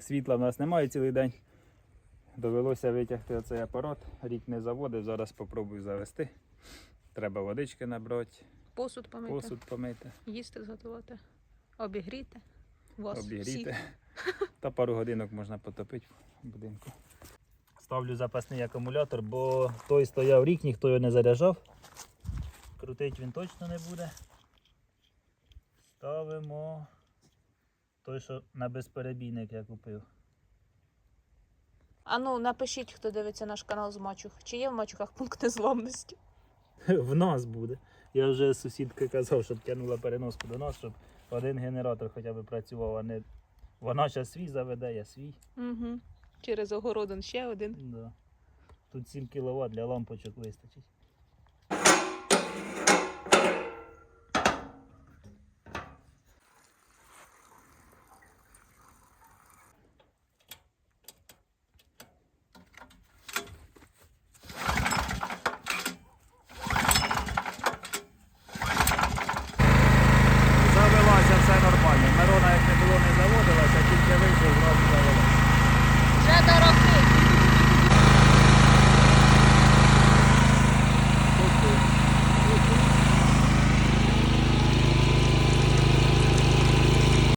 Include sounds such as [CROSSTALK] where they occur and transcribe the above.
світла в нас немає цілий день. Довелося витягти оцей апарат. Рік не заводив, зараз спробую завести. Треба водички набрати, Посуд помити, посуд помити, їсти зготувати, обігріти. Вас обігріти. Та пару годинок можна потопити в будинку. Ставлю запасний акумулятор, бо той стояв рік, ніхто його не заряджав. Крутить він точно не буде. Ставимо той, що на безперебійник я купив. А ну напишіть, хто дивиться наш канал з мачух. Чи є в мачухах пункт незламності? [LAUGHS] В нас буде. Я вже сусідки казав, щоб тягнула переноску до нас, щоб один генератор хоча б працював, а не вона зараз свій заведе, я свій. Угу. Через огородин ще один. Да. Тут 7 кВт для лампочок вистачить.